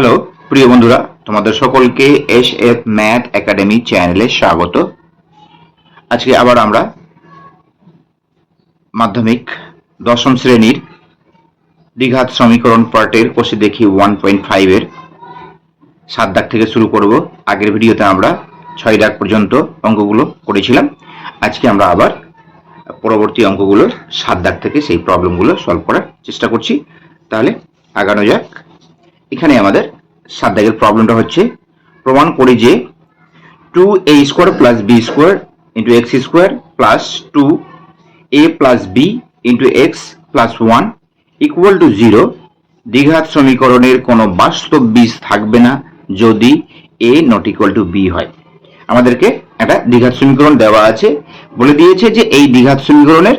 Hello প্রিয় বন্ধুরা, তোমাদের সকলকে এস এফ ম্যাথ একাডেমি চ্যানেলে স্বাগত। আজকে আবার আমরা মাধ্যমিক দশম শ্রেণির দ্বিঘাত সমীকরণ পার্টের কোষে দেখি ওয়ান পয়েন্ট ফাইভের সাত দাগ থেকে শুরু করব। আগের ভিডিওতে আমরা ছয় দাগ পর্যন্ত অঙ্কগুলো করেছিলাম। আজকে আমরা আবার পরবর্তী অঙ্কগুলোর সাত দাগ থেকে সেই প্রবলেমগুলো সলভ করার চেষ্টা করছি। তাহলে আগানো যাক। এখানে আমাদের সাত দাগের প্রবলেমটা হচ্ছে, প্রমাণ করি যে two A square plus B square into X square plus two A plus B into X plus one equal to zero দ্বিঘাত সমীকরণের কোনো বাস্তব বীজ থাকবে না যদি A not equal to B হয়। আমাদেরকে একটা দ্বিঘাত সমীকরণ দেওয়া আছে। বলে দিয়েছে যে এই দ্বিঘাত সমীকরণের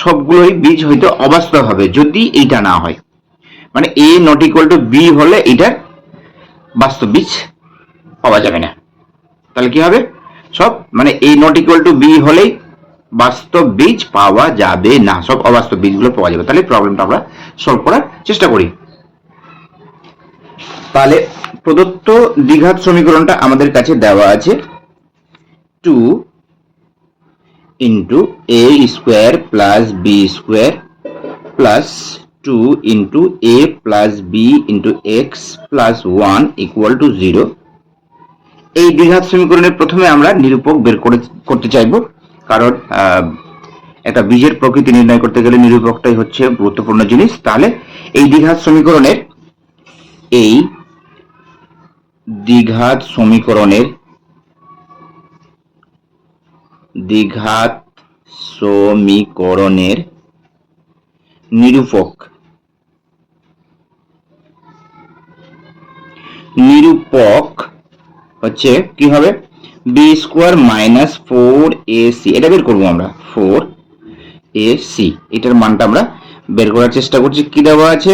সবগুলোই বীজ হয়তো অবাস্তব হবে যদি এইটা না হয়। মানে A not equal to B হলে এটার বাস্তব বীজ পাওয়া যাবে না। তাহলে কি হবে? সব মানে A not equal to B হলেই বাস্তব বীজ পাওয়া যাবে না। সব অবাস্তব বীজগুলো পাওয়া যাবে। তাহলে প্রবলেমটা আমরা সলভ করার চেষ্টা করি। তাহলে প্রদত্ত দ্বিঘাত সমীকরণটা আমাদের কাছে দেওয়া আছে two into A square plus B square plus two into A plus B into X plus one equal to zero এই দ্বিঘাত সমীকরণের প্রথমে আমরা নিরূপক বের করে, করতে চাইব। কারণ একটা বীজের প্রকৃতি নির্ণয় করতে গেলে নিরূপকটাই হচ্ছে গুরুত্বপূর্ণ জিনিস। তাহলে এই দ্বিঘাত সমীকরণের এই দ্বিঘাত সমীকরণের দ্বিঘাত সমীকরণের নিরূপক নিরূপক হচ্ছে কি হবে? B square minus four A C এটা বের করব আমরা। ফোর এ সি এটার মানটা আমরা বের করার চেষ্টা করছি। কি দেওয়া আছে?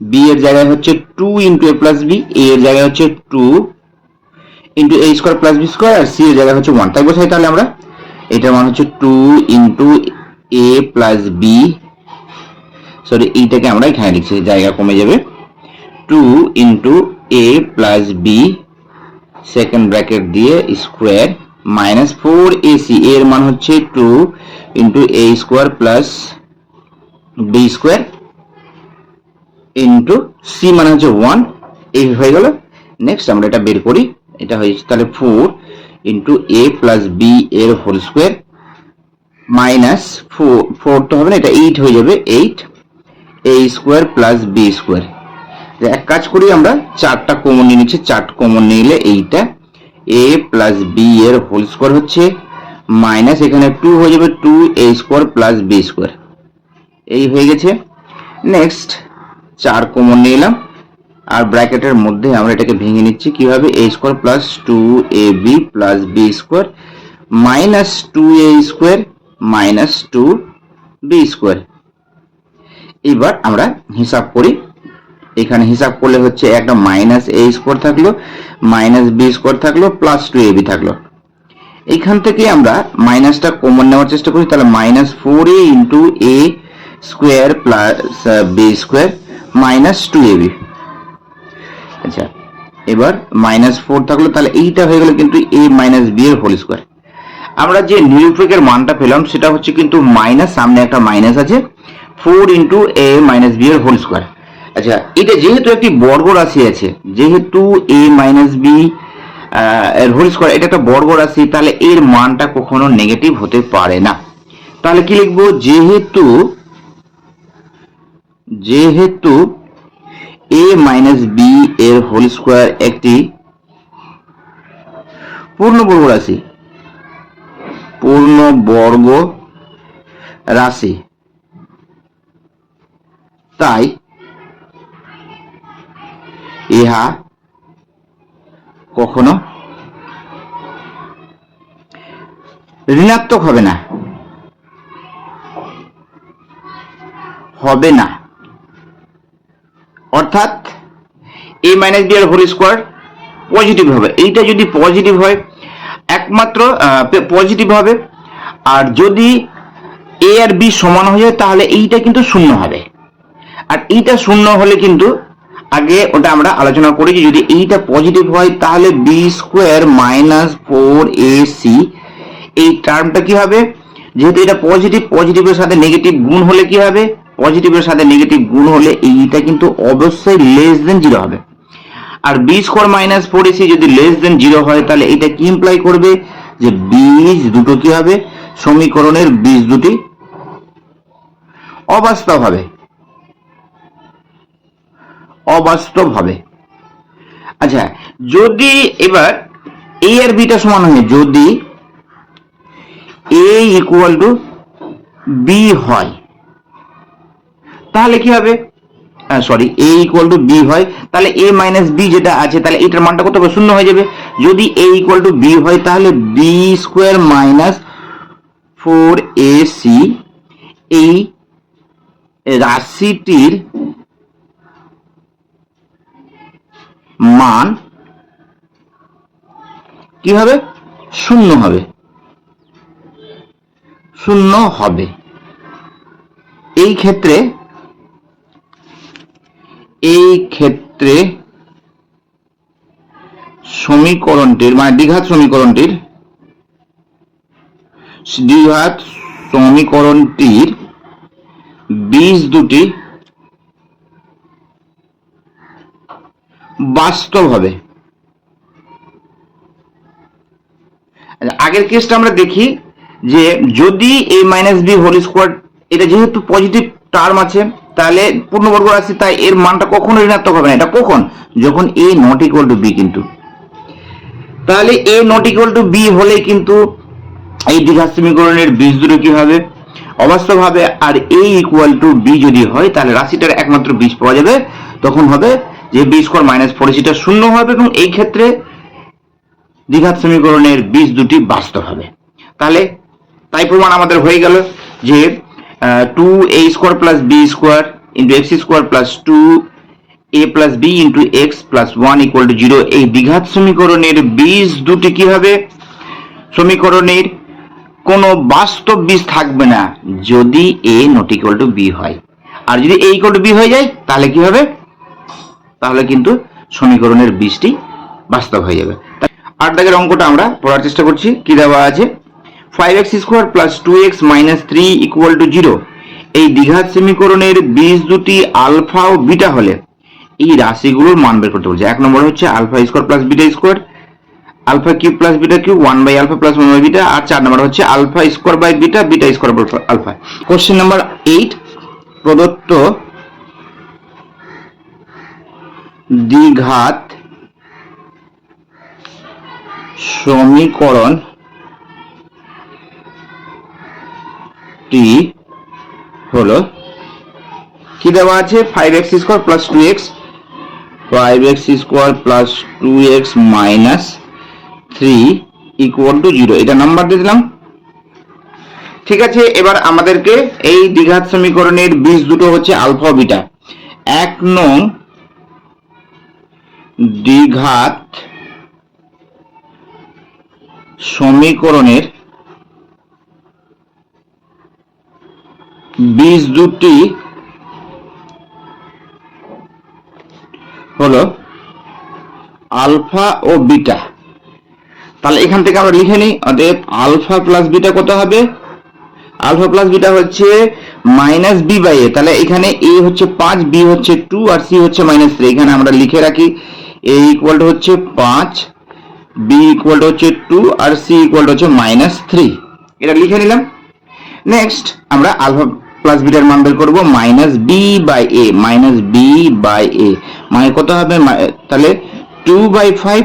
বি এর জায়গায় হচ্ছে two into A plus B A এর জায়গায় হচ্ছে two into A square plus B square R C এর জায়গায় হচ্ছে ওয়ান তাই বোঝাই তাহলে আমরা? এটার মান হচ্ছে two into A plus B sorry এইটাকে আমরা এখানে লিখছি। জায়গা কমে যাবে। Two into A plus B second bracket দিয়ে স্কোয়ার মাইনাস ফোর এসি এর মান হচ্ছে two into A square plus B square into C মানে হচ্ছে ওয়ান এই হয়ে গেল। নেক্সট আমরা এটা বের করি, এটা হয়েছে তাহলে four into A plus B এর whole square minus four four তো হবে না, এটা এইট হয়ে যাবে eight A square plus B square এক কাজ করি আমরা, চারটা কমন নিয়ে নিচ্ছি, চার কমন নিলে এইটা এ প্লাস বি এর হোল স্কোয়ার হচ্ছে মাইনাস এখানে টু হয়ে যাবে two A square plus B square এই হয়ে গেছে। নেক্সট চার কমন নিয়ে এলাম, আর ব্র্যাকেটের মধ্যে আমরা এটাকে ভেঙে নিচ্ছি, কীভাবে? A square plus two A B plus B square minus two A square minus two B square এবার আমরা হিসাব করি এখানে হিসাব করলে হচ্ছে একটা মাইনাস এ স্কোয়ার থাকল মাইনাস বি স্কোয়ার থাকল প্লাস টু এ বি থাকল। এইখান থেকে আমরা মাইনাসটা কমন নেওয়ার চেষ্টা করি, তাহলে minus four A into A square plus B square minus two A B আচ্ছা এবার মাইনাস ফোর থাকল, তাহলে এইটা হয়ে গেল কিন্তু এ মাইনাস বি এর হোল স্কোয়ার আমরা যে নিরূপকের মানটা পেলাম, সেটা হচ্ছে কিন্তু মাইনাস সামনে একটা মাইনাস আছে four into A minus B এর হোল স্কোয়ার আচ্ছা এটা যেহেতু একটি বর্গ রাশি আছে, যেহেতু এ মাইনাস বি এর হোল স্কোয়ার এটা একটা বর্গ রাশি, তাহলে এর মানটা কখনো নেগেটিভ হতে পারে না। তাহলে কি লিখব? যেহেতু যেহেতু এ মাইনাস বি এর হোল স্কোয়ার একটি পূর্ণ বর্গ রাশি পূর্ণ বর্গ রাশি, তাই ইহা কখনো ঋণাত্মক হবে না। হবে না। অর্থাৎ এ মাইনাস বি এর হোল স্কোয়ার পজিটিভ হবে। এইটা যদি পজিটিভ হয়, একমাত্র পজিটিভ হবে। আর যদি এ আর বি সমান হয়ে যায়, তাহলে এইটা কিন্তু শূন্য হবে। আর এইটা শূন্য হলে কিন্তু আগে ওটা আমরা আলোচনা করেছি, যদি এইটা পজিটিভ হয়, তাহলে B square minus four A C এই টার্মটা কি হবে? যেহেতু এটা পজিটিভ পজিটিভের সাথে নেগেটিভ গুণ হলে কি হবে? পজিটিভের সাথে নেগেটিভ গুণ হলে এইটা কিন্তু অবশ্যই লেস দেন জিরো হবে। আর B square minus four AC যদি লেস দেন জিরো হয়, তাহলে এটা কি ইমপ্লাই করবে? যে বীজ দুটো কি হবে? সমীকরণের বীজ দুটি অবাস্তব হবে অবাস্তব হবে আচ্ছা যদি এবার এ আর বিটা সমান হয়, যদি এ ইকুয়াল টু বি হয়, তাহলে কি হবে? Sorry A equal to B হয়, তাহলে এ মাইনাস বি যেটা আছে, তাহলে এটার মানটা কত হবে? শূন্য হয়ে যাবে। যদি এ ইকুয়াল টু বি হয়, তাহলে B square minus four A C এই রাশিটির মান কি হবে? শূন্য হবে। শূন্য হবে। এই ক্ষেত্রে এই ক্ষেত্রে সমীকরণটির মানে দ্বিঘাত সমীকরণটির দ্বিঘাত সমীকরণটির বীজ দুটি বাস্তব হবে আচ্ছা, আগের কেসটা আমরা দেখি যে যদি A minus B whole square এটা যেহেতু পজিটিভ টার্ম আছে তাহলে পূর্ণবর্গ রাশি তাই এর মানটা কখনো ঋণাত্মক হবে না। এটা কখন? যখন A not equal to B কিন্তু। তাহলে A not equal to B হলে কিন্তু এই দ্বিঘাত সমীকরণের বীজ দুটো কি হবে? অবাস্তব হবে আর এ ইকুয়াল টু বি যদি হয় তাহলে রাশিটার একমাত্র বীজ পাওয়া যাবে তখন হবে যে বি স্কোয়ার মাইনাস ফোর সেটা শূন্য হবে এবং এই ক্ষেত্রে দ্বিঘাত সমীকরণের বীজ দুটি বাস্তব হবে। তাহলে তাই প্রমাণ আমাদের হয়ে গেল যে two A square plus B square into X square plus two A plus B into X plus one equal to zero এই দ্বিঘাত সমীকরণের বীজ দুটি কি হবে? সমীকরণের কোনো বাস্তব বীজ থাকবে না, যদি A not equal to B হয়। আর যদি এ ইকুয়াল টু বি হয়ে যায়, তাহলে কি হবে? তাহলে কিন্তু সমীকরণের বীজটি বাস্তব হয়ে যাবে। আট দাগের অঙ্কটা আমরা পড়ার চেষ্টা করছি। কি দেওয়া আছে? Five X square plus two X minus three equal to zero এই দ্বিঘাত সমীকরণের বীজ দুটি আলফা ও বিটা হলে এই রাশিগুলোর মান বের করতে বলছে। এক নম্বর হচ্ছে alpha square plus beta square alpha cube plus beta cube one by alpha plus one by beta আর চার নম্বর হচ্ছে alpha square by beta beta square alpha question number eight প্রদত্ত দ্বিঘাত সমীকরণ টি হলো কি দেওয়া আছে? Five X square plus two X five X square plus two X minus three equal to zero এটা নাম্বার দিয়ে দিলাম। ঠিক আছে, এবার আমাদেরকে এই দ্বিঘাত সমীকরণের বীজ দুটো হচ্ছে আলফা বিটা এক নং দ্বিঘাত সমীকরণের বীজ দুটি হলো আলফা ও বিটা। তাহলে এখান থেকে আমরা লিখে নিই, অতএব আলফা প্লাস বিটা কত হবে? আলফা প্লাস বিটা হচ্ছে মাইনাস বি বাই এ। তাহলে এখানে এ হচ্ছে পাঁচ, বি হচ্ছে টু, আর সি হচ্ছে মাইনাস থ্রি। এখানে আমরা লিখে রাখি এ ইকুয়াল টু হচ্ছে পাঁচ বি ইকুয়াল টু হচ্ছে টু আর সি ইকুয়াল টু হচ্ছে মাইনাস থ্রি এটা লিখে নিলাম। নেক্সট আমরা আলফা প্লাস বিটার মান বের করব minus B by A minus B by A মানে কত হবে? তাহলে টু বাই ফাইভ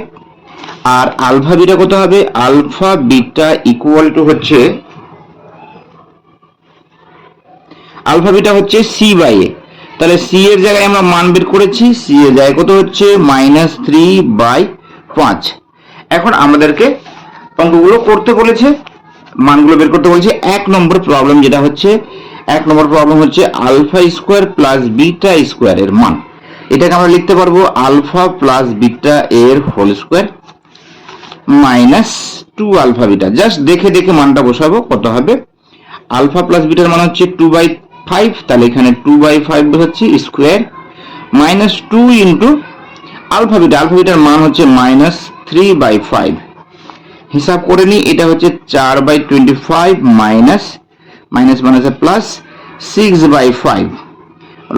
আর আলফা বিটা কত হবে? আলফা বিটা ইকুয়াল টু হচ্ছে আলফা বিটা হচ্ছে সি বাই এ তাহলে সি এর জায়গায় আমরা মান বের করেছি। সি এর জায়গায় কত হচ্ছে? মাইনাস থ্রি বাই পাঁচ। এখন আমাদেরকে অঙ্কগুলো করতে বলেছে, মানগুলো বের করতে বলছে। এক নম্বর প্রবলেম যেটা হচ্ছে, এক নম্বর প্রবলেম হচ্ছে alpha square plus beta square এর মান। এটাকে আমরা লিখতে পারব আলফা প্লাস বিটা এর whole square minus two alpha beta just দেখে দেখে মানটা বসাবো, কত হবে? আলফা প্লাস বিটার মান হচ্ছে টু বাই ফাইভ তাহলে এখানে টু বাই ফাইভ হচ্ছে square minus two into alpha beta alpha bitter মান হচ্ছে মাইনাস থ্রি বাই ফাইভ হিসাব করে নিই, এটা হচ্ছে চার by twenty five minus minus মাইনাসে প্লাস সিক্স বাই ফাইভ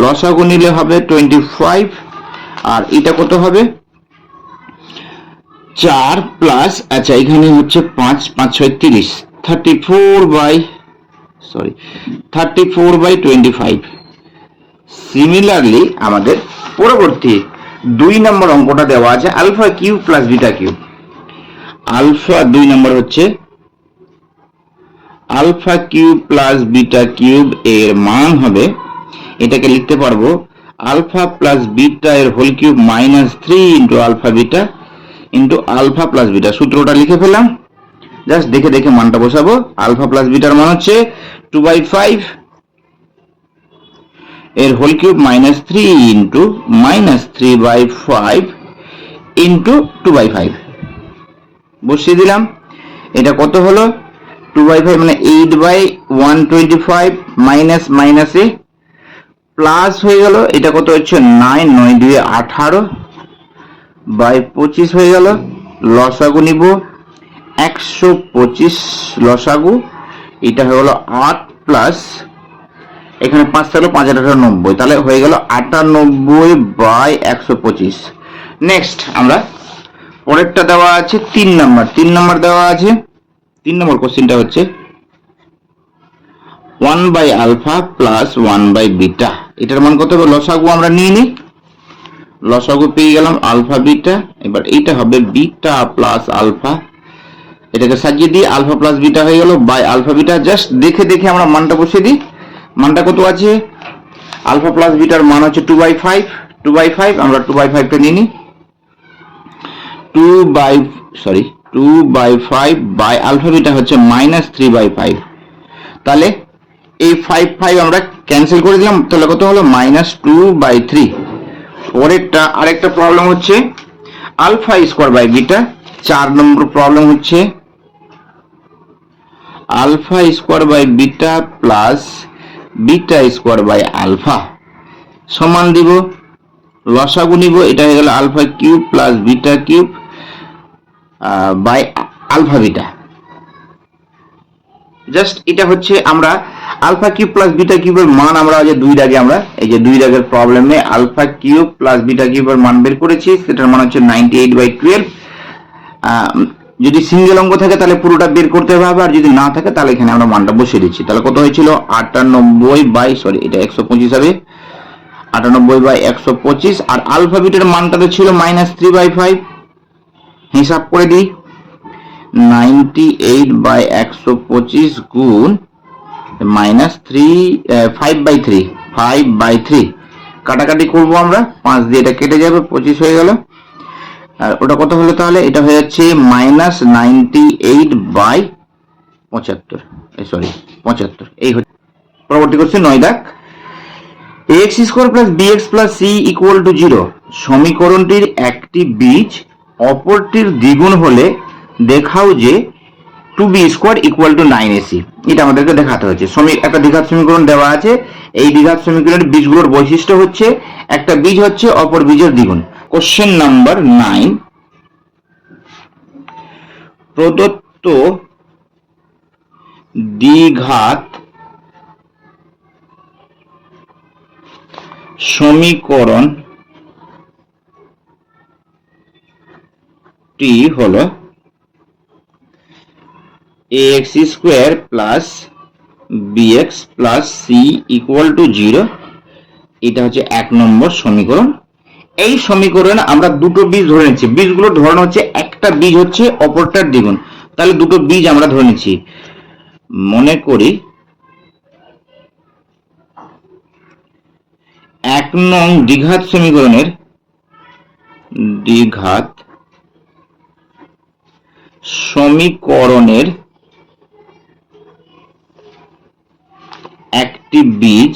লসাগু নিলে হবে টোয়েন্টি ফাইভ আর এটা কত হবে? চার প্লাস আচ্ছা এখানে হচ্ছে পাঁচ পাঁচ ছয় তিরিশ। Thirty four by sorry thirty four by twenty five similarly আমাদের পরবর্তী দুই নম্বর অঙ্কটা দেওয়া আছে alpha cube plus beta cube. Alpha দুই নম্বর হচ্ছে alpha cube plus beta cube এর মান হবে, এটাকে লিখতে পারব, আলফা প্লাস বিটা এর whole cube minus three into alpha beta into alpha plus beta. সূত্রটা লিখে ফেলাম জাস্ট দেখে দেখে মানটা বসাবো। আলফা প্লাস বিটার মান হচ্ছে টু বাই ফাইভ এর whole cube minus three into minus three by five into two by five বসিয়ে দিলাম। এটা কত হলো? টু বাই ফাইভ মানে eight by one twenty five minus মাইনাসে প্লাস হয়ে গেল। এটা কত হচ্ছে? নাইন নয় দুয়ে আঠারো বাই পঁচিশ হয়ে গেল। লসাগু নিব। একশো পঁচিশ লসাগু, এটা হয়ে গেল আট প্লাস, এখানে পাঁচ থাকল পাঁচ আঠারো নব্বই, তাহলে হয়ে গেল আটানব্বই বাই একশো পঁচিশ। নেক্সট আমরা পরেরটা দেওয়া আছে তিন নম্বর তিন নম্বর দেওয়া আছে, তিন নম্বর কোশ্চেনটা হচ্ছে one by alpha plus one by beta এটার মান কত হবে? লসাগু আমরা নিয়ে নিই। লসাগু পেয়ে গেলাম আলফা বিটা এবার এইটা হবে বিটা প্লাস আলফা এটাকে সাজিয়ে দিই আলফা প্লাস বিটা হয়ে গেল বাই আলফা বিটা জাস্ট দেখে দেখে আমরা মানটা বসিয়ে দিই। মানটা কত আছে? আলফা প্লাস বিটার মান হচ্ছে two by five two by five আমরা টু বাই ফাইভটা নিয়ে নিই। Two by sorry two by five by alpha beta হচ্ছে মাইনাস থ্রি বাই ফাইভ তাহলে এই ফাইভ ফাইভ আমরা ক্যান্সেল করে দিলাম, তাহলে কত হলো? মাইনাস টু বাই থ্রি পরেরটা আরেকটা প্রবলেম হচ্ছে আলফা স্কোয়ার বাই বিটা চার নম্বর প্রবলেম হচ্ছে alpha square by beta plus beta square by alpha সমান দিব লসাগু নিব, এটা হয়ে গেল alpha cube plus beta cube by alpha beta just এটা হচ্ছে আমরা আলফা কিউব প্লাস বিটা কিউবের মান আমরা যে দুই দাগে আমরা, এই যে দুই দাগের প্রবলেমে আলফা কিউব প্লাস বিটা কিউবের মান বের করেছি, সেটার মান হচ্ছে নাইনটি এইট বাই টুয়েলভ যদি সিঙ্গেল অঙ্ক থাকে তাহলে পুরোটা বের করতে হবে আর যদি না থাকে তাহলে এখানে আমরা মানটা বসিয়ে দিচ্ছি। তাহলে কত হয়েছিল? আটানব্বই বাই সরি এটা একশো পঁচিশ হবে। আটানব্বই বাই একশো পঁচিশ, আর আলফা বিটের মানটা তো ছিল মাইনাস থ্রি বাই ফাইভ হিসাব করে দিই। নাইনটি এইট বাই একশো পঁচিশ গুণ minus three five by three five by three কাটাকাটি করব আমরা, পাঁচ দিয়ে এটা কেটে যাবে, পঁচিশ হয়ে গেল। আর ওটা কত হলো তাহলে? এটা হয়ে যাচ্ছে মাইনাস নাইনটি এইট বাই পঁচাত্তর সরি পঁচাত্তর। এই হচ্ছে। পরবর্তী করছে নয় দাগ। X square plus bx plus c equal to zero সমীকরণটির একটি বীজ অপরটির দ্বিগুণ হলে দেখাও যে two b square equal to nine ac এটা আমাদেরকে দেখাতে হচ্ছে সমী একটা দ্বিঘাত সমীকরণ দেওয়া আছে। এই দ্বিঘাত সমীকরণের বীজগুলোর বৈশিষ্ট্য হচ্ছে, একটা বীজ হচ্ছে অপর বীজের দ্বিগুণ। কোশ্চেন নাম্বার নাইন প্রদত্ত দ্বিঘাত সমীকরণ টি হলো x square plus bx plus c equal to zero এটা হচ্ছে এক নম্বর সমীকরণ। এই সমীকরণে আমরা দুটো বীজ ধরে নিচ্ছি। বীজগুলো ধরানো হচ্ছে, একটা বীজ হচ্ছে অপরটার দ্বিগুণ। তাহলে দুটো বীজ আমরা ধরে নিচ্ছি। মনে করি, এক নং দ্বিঘাত সমীকরণের দ্বিঘাত সমীকরণের একটি বীজ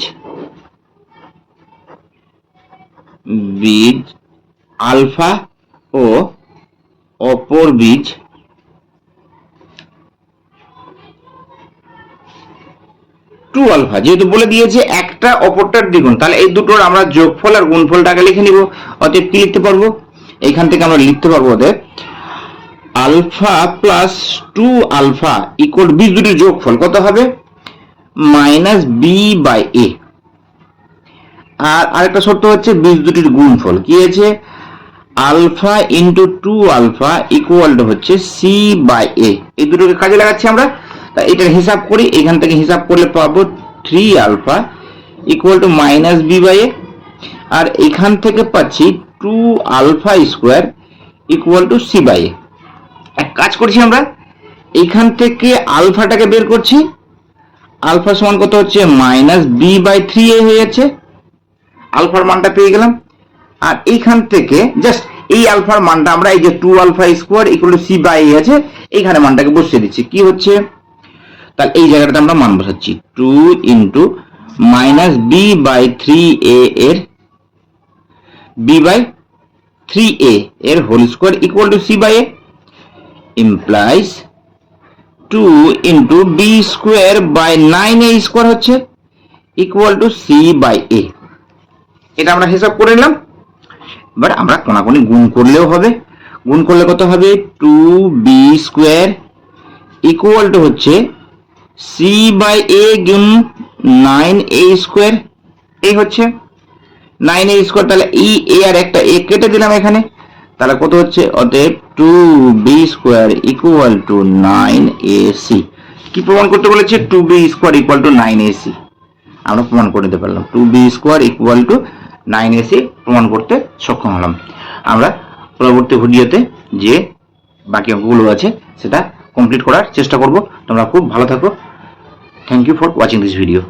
বীজ, আলফা ও অপর বীজ। টু আলফা, যেহেতু বলে দিয়েছে একটা, অপরটার দ্বিগুণ, তাহলে এই দুটোর আমরা যোগফল আর গুণফলটাকে লিখে নিব। অতএব কি লিখতে পারব? এইখান থেকে আমরা লিখতে পারব অতএব alpha plus two alpha equal বীজ দুটির যোগফল কত হবে? Minus b by a. আর আরেকটা শর্ত হচ্ছে বীজ দুটির গুণফল। কি আছে? Alpha into two alpha equal to হচ্ছে সি বাই এ এই দুটোকে কাজে লাগাচ্ছি আমরা। তা এটার হিসাব করি, এখান থেকে হিসাব করলে পাবো three alpha equal to minus b by a আর এখান থেকে পাচ্ছি two alpha square equal to c by a এক কাজ করছি আমরা, এখান থেকে আলফাটাকে বের করছি। আলফা সমান কত হচ্ছে? Minus b by three a হয়ে যাচ্ছে। আলফার মানটা পেয়ে গেলাম। আর এইখান থেকে জাস্ট এই আলফার মানটা আমরা এই যে two alpha square equal to c by আছে, এইখানে মানটাকে বসিয়ে দিচ্ছি। কি হচ্ছে? তাহলে এই জায়গাটাতে আমরা মান বসাচ্ছি। Two into minus b by three a এর বি বাই থ্রি এ এর whole square equal to c by a implies two into b square by nine a square হচ্ছে equal to c by a এটা আমরা হিসাব করে নিলাম। এবার আমরা কোনাকুনি গুণ করলেও হবে। গুণ করলে কত হবে? Two b square equal to হচ্ছে সি বাই এ গুণ নাইন এ স্কোয়ার এই হচ্ছে নাইন এ স্কোয়ার তাহলে ই এ আর একটা এ কেটে দিলাম এখানে। তাহলে কত হচ্ছে? অতএব two b square equal to nine a c কি প্রমাণ করতে বলেছে? Two b square equal to nine a c আমরা প্রমাণ করে দিতে পারলাম। Two b square equal to nine ac প্রমাণ করতে সক্ষম হলাম। আমরা পরবর্তী ভিডিওতে যে বাকি অঙ্কগুলো আছে, সেটা কমপ্লিট করার চেষ্টা করব। তোমরা খুব ভালো থাকো। Thank you for watching this video